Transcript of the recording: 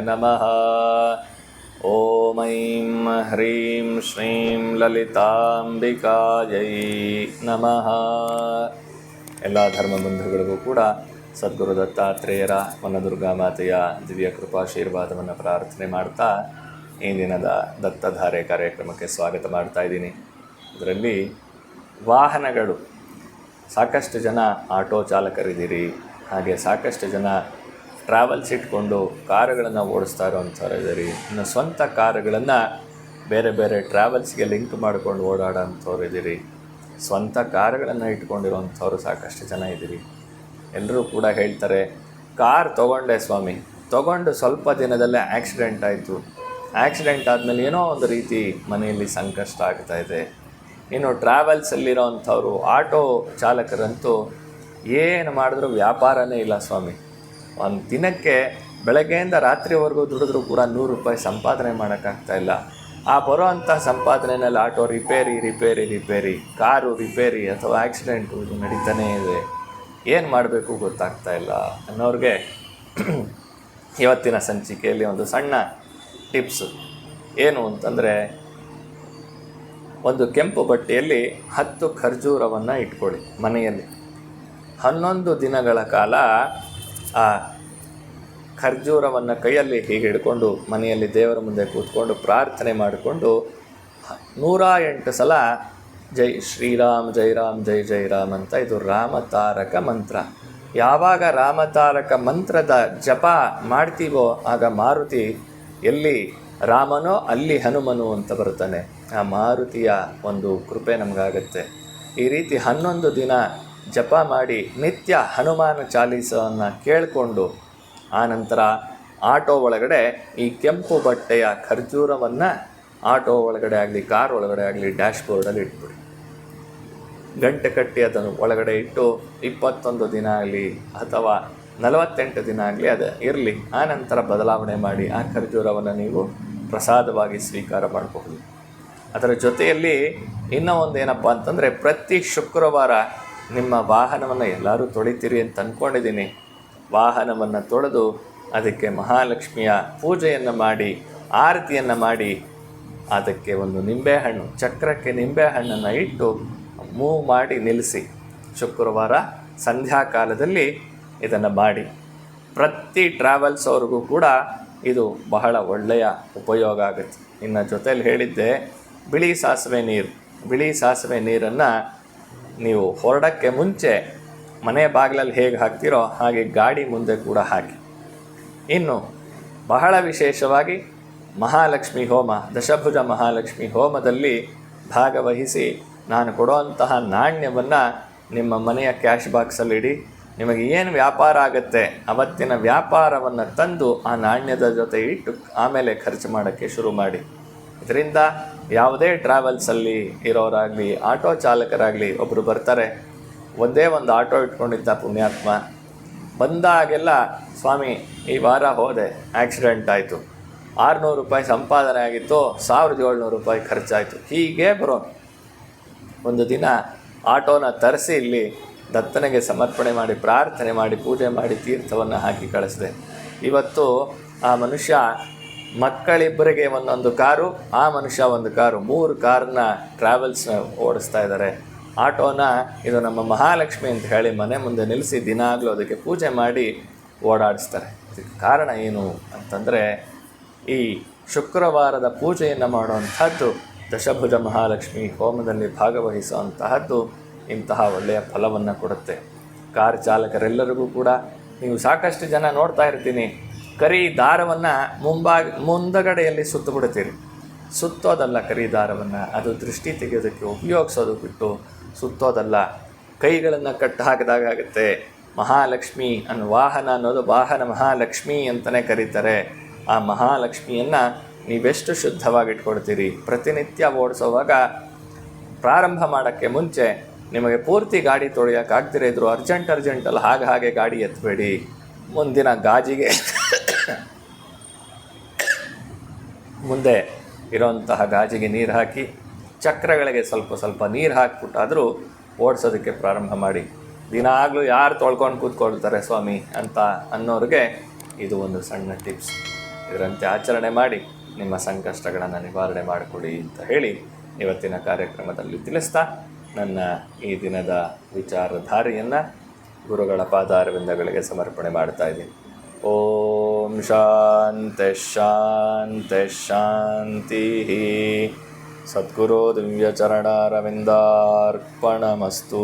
ನಮಃ. ಓಂ ಐಂ ಹ್ರೀಂ ಶ್ರೀಂ ಲಲಿತಾಂಬಿಕಾಯೈ ನಮಃ. ಎಲ್ಲ ಧರ್ಮ ಬಂಧುಗಳಿಗೂ ಕೂಡ ಸದ್ಗುರು ದತ್ತಾತ್ರೇಯರ ವನದುರ್ಗಾ ಮಾತೆಯ ದಿವ್ಯ ಕೃಪಾಶೀರ್ವಾದವನ್ನು ಪ್ರಾರ್ಥನೆ ಮಾಡ್ತಾ ಈ ದಿನದ ದತ್ತಧಾರೆ ಕಾರ್ಯಕ್ರಮಕ್ಕೆ ಸ್ವಾಗತ ಮಾಡ್ತಾ ಇದ್ದೀನಿ. ಇದರಲ್ಲಿ ವಾಹನಗಳು. ಸಾಕಷ್ಟು ಜನ ಆಟೋ ಚಾಲಕರಿದ್ದೀರಿ. ಹಾಗೆ ಸಾಕಷ್ಟು ಜನ ಟ್ರಾವೆಲ್ಸ್ ಇಟ್ಕೊಂಡು ಕಾರುಗಳನ್ನು ಓಡಿಸ್ತಾ ಇರೋವಂಥವ್ರು ಇದ್ದೀರಿ. ಇನ್ನು ಸ್ವಂತ ಕಾರುಗಳನ್ನು ಬೇರೆ ಬೇರೆ ಟ್ರಾವೆಲ್ಸ್ಗೆ ಲಿಂಕ್ ಮಾಡ್ಕೊಂಡು ಓಡಾಡೋಂಥವ್ರು ಇದ್ದೀರಿ. ಸ್ವಂತ ಕಾರುಗಳನ್ನು ಇಟ್ಕೊಂಡಿರೋವಂಥವ್ರು ಸಾಕಷ್ಟು ಜನ ಇದ್ದೀರಿ. ಎಲ್ಲರೂ ಕೂಡ ಹೇಳ್ತಾರೆ, ಕಾರ್ ತೊಗೊಂಡೆ ಸ್ವಾಮಿ. ತೊಗೊಂಡು ಸ್ವಲ್ಪ ದಿನದಲ್ಲೇ ಆ್ಯಕ್ಸಿಡೆಂಟ್ ಆಯಿತು. ಆ್ಯಕ್ಸಿಡೆಂಟ್ ಆದಮೇಲೆ ಏನೋ ಒಂದು ರೀತಿ ಮನೆಯಲ್ಲಿ ಸಂಕಷ್ಟ ಆಗ್ತಾ ಇದೆ. ಇನ್ನು ಟ್ರಾವೆಲ್ಸಲ್ಲಿರೋವಂಥವ್ರು ಆಟೋ ಚಾಲಕರಂತೂ ಏನು ಮಾಡಿದ್ರೂ ವ್ಯಾಪಾರನೇ ಇಲ್ಲ ಸ್ವಾಮಿ. ಒಂದು ದಿನಕ್ಕೆ ಬೆಳಗ್ಗೆಯಿಂದ ರಾತ್ರಿವರೆಗೂ ದುಡಿದ್ರೂ ಕೂಡ ನೂರು ರೂಪಾಯಿ ಸಂಪಾದನೆ ಮಾಡೋಕ್ಕಾಗ್ತಾಯಿಲ್ಲ ಆ ಬರೋ ಅಂಥ ಸಂಪಾದನೆಯಲ್ಲಿ auto repair repair repair, car repair ಅಥವಾ ಆ್ಯಕ್ಸಿಡೆಂಟು ಇದು ನಡೀತಾನೇ ಇದೆ. ಏನು ಮಾಡಬೇಕು ಗೊತ್ತಾಗ್ತಾ ಇಲ್ಲ ಅನ್ನೋರಿಗೆ ಇವತ್ತಿನ ಸಂಚಿಕೆಯಲ್ಲಿ ಒಂದು ಸಣ್ಣ ಟಿಪ್ಸು. ಏನು ಅಂತಂದರೆ, ಒಂದು ಕೆಂಪು ಬಟ್ಟೆಯಲ್ಲಿ ಹತ್ತು ಖರ್ಜೂರವನ್ನು ಇಟ್ಕೊಳ್ಳಿ ಮನೆಯಲ್ಲಿ. ಹನ್ನೊಂದು ದಿನಗಳ ಕಾಲ ಆ ಖರ್ಜೂರವನ್ನು ಕೈಯಲ್ಲಿ ಹೀಗೆ ಹಿಡ್ಕೊಂಡು ಮನೆಯಲ್ಲಿ ದೇವರ ಮುಂದೆ ಕೂತ್ಕೊಂಡು ಪ್ರಾರ್ಥನೆ ಮಾಡಿಕೊಂಡು ನೂರ ಎಂಟು ಸಲ ಜೈ ಶ್ರೀರಾಮ್, ಜೈ ರಾಮ್, ಜೈ ಜೈ ರಾಮ್ ಅಂತ ಇದು ರಾಮತಾರಕ ಮಂತ್ರ. ಯಾವಾಗ ರಾಮತಾರಕ ಮಂತ್ರದ ಜಪ ಮಾಡ್ತೀವೋ ಆಗ ಮಾರುತಿ ಎಲ್ಲಿ ರಾಮನೋ ಅಲ್ಲಿ ಹನುಮನು ಅಂತ ಬರ್ತಾನೆ ಆ ಮಾರುತಿಯ ಒಂದು ಕೃಪೆ ನಮಗಾಗತ್ತೆ. ಈ ರೀತಿ ಹನ್ನೊಂದು ದಿನ ಜಪ ಮಾಡಿ ನಿತ್ಯ ಹನುಮಾನ ಚಾಲೀಸವನ್ನು ಕೇಳಿಕೊಂಡು ಆನಂತರ ಆಟೋ ಒಳಗಡೆ ಈ ಕೆಂಪು ಬಟ್ಟೆಯ ಖರ್ಜೂರವನ್ನು ಆಟೋ ಒಳಗಡೆ ಆಗಲಿ, ಕಾರ್ ಒಳಗಡೆ ಆಗಲಿ ಡ್ಯಾಶ್ ಬೋರ್ಡಲ್ಲಿ ಇಟ್ಬಿಡಿ. ಗಂಟೆ ಕಟ್ಟಿ ಅದನ್ನು ಒಳಗಡೆ ಇಟ್ಟು ಇಪ್ಪತ್ತೊಂದು ದಿನ ಆಗಲಿ ಅಥವಾ ನಲವತ್ತೆಂಟು ದಿನ ಆಗಲಿ ಅದು ಇರಲಿ. ಆನಂತರ ಬದಲಾವಣೆ ಮಾಡಿ ಆ ಖರ್ಜೂರವನ್ನು ನೀವು ಪ್ರಸಾದವಾಗಿ ಸ್ವೀಕಾರ ಮಾಡಬಹುದು. ಅದರ ಜೊತೆಯಲ್ಲಿ ಇನ್ನೂ ಒಂದು ಏನಪ್ಪ ಅಂತಂದರೆ ಪ್ರತಿ ಶುಕ್ರವಾರ ನಿಮ್ಮ ವಾಹನವನ್ನು ಎಲ್ಲರೂ ತೊಳಿತೀರಿ ಅಂತ ಅಂದ್ಕೊಂಡಿದ್ದೀನಿ ವಾಹನವನ್ನು ತೊಳೆದು ಅದಕ್ಕೆ ಮಹಾಲಕ್ಷ್ಮಿಯ ಪೂಜೆಯನ್ನು ಮಾಡಿ, ಆರತಿಯನ್ನು ಮಾಡಿ, ಅದಕ್ಕೆ ಒಂದು ನಿಂಬೆಹಣ್ಣು, ಚಕ್ರಕ್ಕೆ ನಿಂಬೆಹಣ್ಣನ್ನು ಇಟ್ಟು ಮೂವ್ ಮಾಡಿ ನಿಲ್ಲಿಸಿ. ಶುಕ್ರವಾರ ಸಂಧ್ಯಾಕಾಲದಲ್ಲಿ ಇದನ್ನು ಮಾಡಿ. ಪ್ರತಿ ಟ್ರಾವೆಲ್ಸ್ ಅವ್ರಿಗೂ ಕೂಡ ಇದು ಬಹಳ ಒಳ್ಳೆಯ ಉಪಯೋಗ ಆಗುತ್ತೆ. ಇನ್ನು ಜೊತೆಯಲ್ಲಿ ಹೇಳಿದ್ದೆ, ಬಿಳಿ ಸಾಸಿವೆ ನೀರು. ಬಿಳಿ ಸಾಸಿವೆ ನೀರನ್ನು ನೀವು ಹೊರಡಕ್ಕೆ ಮುಂಚೆ ಮನೆ ಬಾಗಿಲಲ್ಲಿ ಹೇಗೆ ಹಾಕ್ತಿರೋ ಹಾಗೆ ಗಾಡಿ ಮುಂದೆ ಕೂಡ ಹಾಕಿ. ಇನ್ನು ಬಹಳ ವಿಶೇಷವಾಗಿ ಮಹಾಲಕ್ಷ್ಮಿ ಹೋಮ, ದಶಭುಜ ಮಹಾಲಕ್ಷ್ಮಿ ಹೋಮದಲ್ಲಿ ಭಾಗವಹಿಸಿ ನಾನು ಕೊಡುವಂತಹ ನಾಣ್ಯವನ್ನು ನಿಮ್ಮ ಮನೆಯ ಕ್ಯಾಶ್ ಬಾಕ್ಸಲ್ಲಿಡಿ ನಿಮಗೆ ಏನು ವ್ಯಾಪಾರ ಆಗುತ್ತೆ, ಅವತ್ತಿನ ವ್ಯಾಪಾರವನ್ನು ತಂದು ಆ ನಾಣ್ಯದ ಜೊತೆ ಇಟ್ಟು ಆಮೇಲೆ ಖರ್ಚು ಮಾಡೋಕ್ಕೆ ಶುರು ಮಾಡಿ. ಇದರಿಂದ ಯಾವುದೇ ಟ್ರಾವೆಲ್ಸಲ್ಲಿ ಇರೋರಾಗಲಿ, ಆಟೋ ಚಾಲಕರಾಗಲಿ ಒಬ್ಬರು ಬರ್ತಾರೆ, ಒಂದೇ ಒಂದು ಆಟೋ ಇಟ್ಕೊಂಡಿದ್ದ ಪುಣ್ಯಾತ್ಮ ಬಂದಾಗೆಲ್ಲ ಸ್ವಾಮಿ, ಈ ವಾರ ಹೋದೆ ಆಕ್ಸಿಡೆಂಟ್ ಆಯಿತು. ಆರುನೂರು ರೂಪಾಯಿ ಸಂಪಾದನೆ ಆಗಿತ್ತು, ಸಾವಿರದ ಏಳ್ನೂರು ರೂಪಾಯಿ ಖರ್ಚಾಯಿತು. ಹೀಗೆ ಬರೋ ಒಂದು ದಿನ ಆಟೋನ ತರಿಸಿ ಇಲ್ಲಿ ದತ್ತನಿಗೆ ಸಮರ್ಪಣೆ ಮಾಡಿ, ಪ್ರಾರ್ಥನೆ ಮಾಡಿ, ಪೂಜೆ ಮಾಡಿ, ತೀರ್ಥವನ್ನು ಹಾಕಿ ಕಳಿಸಿದೆ. ಇವತ್ತು ಆ ಮನುಷ್ಯ ಮಕ್ಕಳಿಬ್ಬರಿಗೆ ಒಂದೊಂದು ಕಾರು, ಆ ಮನುಷ್ಯ ಒಂದು ಕಾರು. ಮೂರು ಕಾರನ್ನ ಟ್ರಾವೆಲ್ಸ್ನ ಓಡಿಸ್ತಾ ಇದ್ದಾರೆ. ಆಟೋನ ಇದು ನಮ್ಮ ಮಹಾಲಕ್ಷ್ಮಿ ಅಂತ ಹೇಳಿ ಮನೆ ಮುಂದೆ ನಿಲ್ಲಿಸಿ ದಿನಾಗಲೂ ಅದಕ್ಕೆ ಪೂಜೆ ಮಾಡಿ ಓಡಾಡಿಸ್ತಾರೆ. ಇದಕ್ಕೆ ಕಾರಣ ಏನು ಅಂತಂದರೆ, ಈ ಶುಕ್ರವಾರದ ಪೂಜೆಯನ್ನು ಮಾಡುವಂಥದ್ದು ದಶಭುಜ ಮಹಾಲಕ್ಷ್ಮಿ ಹೋಮದಲ್ಲಿ ಭಾಗವಹಿಸುವಂತಹದ್ದು ಇಂತಹ ಒಳ್ಳೆಯ ಫಲವನ್ನು ಕೊಡುತ್ತೆ. ಕಾರ್ ಚಾಲಕರೆಲ್ಲರಿಗೂ ಕೂಡ, ನೀವು ಸಾಕಷ್ಟು ಜನ ನೋಡ್ತಾ ಇರ್ತೀನಿ. ಕರಿ ದಾರವನ್ನು ಮುಂಭಾಗ ಮುಂದಗಡೆಯಲ್ಲಿ ಸುತ್ತು ಸುತ್ತೋದಲ್ಲ ಕರಿ ದಾರವನ್ನು, ಅದು ದೃಷ್ಟಿ ತೆಗೆಯೋದಕ್ಕೆ ಉಪಯೋಗಿಸೋದು ಬಿಟ್ಟು ಸುತ್ತೋದಲ್ಲ. ಕೈಗಳನ್ನು ಕಟ್ಟು ಹಾಕಿದಾಗ ಆಗುತ್ತೆ. ಮಹಾಲಕ್ಷ್ಮಿ ಅನ್ನು ವಾಹನ ಅನ್ನೋದು ವಾಹನ ಮಹಾಲಕ್ಷ್ಮಿ ಅಂತಲೇ ಕರೀತಾರೆ. ಆ ಮಹಾಲಕ್ಷ್ಮಿಯನ್ನು ನೀವೆಷ್ಟು ಶುದ್ಧವಾಗಿ ಇಟ್ಕೊಳ್ತೀರಿ? ಪ್ರತಿನಿತ್ಯ ಓಡಿಸೋವಾಗ ಪ್ರಾರಂಭ ಮಾಡೋಕ್ಕೆ ಮುಂಚೆ ನಿಮಗೆ ಪೂರ್ತಿ ಗಾಡಿ ತೊಳೆಯೋಕ್ಕಾಗ್ದಿರೋ ಇದ್ರು ಅರ್ಜೆಂಟ್ ಅರ್ಜೆಂಟಲ್ಲಿ ಹಾಗೆ ಹಾಗೆ ಗಾಡಿ ಎತ್ತಬೇಡಿ ಮುಂದಿನ ಗಾಜಿಗೆ ಮುಂದೆ ಇರೋಂತಹ ಗಾಜಿಗೆ ನೀರು ಹಾಕಿ, ಚಕ್ರಗಳಿಗೆ ಸ್ವಲ್ಪ ಸ್ವಲ್ಪ ನೀರು ಹಾಕಿಬಿಟ್ಟಾದರೂ ಓಡಿಸೋದಕ್ಕೆ ಪ್ರಾರಂಭ ಮಾಡಿ. ದಿನಾಗಲೂ ಯಾರು ತೊಳ್ಕೊಂಡು ಕೂತ್ಕೊಳ್ತಾರೆ ಸ್ವಾಮಿ ಅಂತ ಅನ್ನೋರಿಗೆ ಇದು ಒಂದು ಸಣ್ಣ ಟಿಪ್ಸ್. ಇದರಂತೆ ಆಚರಣೆ ಮಾಡಿ, ನಿಮ್ಮ ಸಂಕಷ್ಟಗಳನ್ನು ನಿವಾರಣೆ ಮಾಡಿಕೊಡಿ ಅಂತ ಹೇಳಿ ಇವತ್ತಿನ ಕಾರ್ಯಕ್ರಮದಲ್ಲಿ ತಿಳಿಸ್ತಾ, ನನ್ನ ಈ ದಿನದ ವಿಚಾರಧಾರೆಯನ್ನು ಗುರುಗಳ ಪಾದಾರವಿಂದಗಳಿಗೆ ಸಮರ್ಪಣೆ ಮಾಡ್ತಾ ಇದ್ದೀನಿ. ಓಂ ஓம் சாந்தி ஷாந்தி ஷாந்தி சத்குரு திவ்யச்சரணாரவிந்தார்ப்பணமஸ்தூ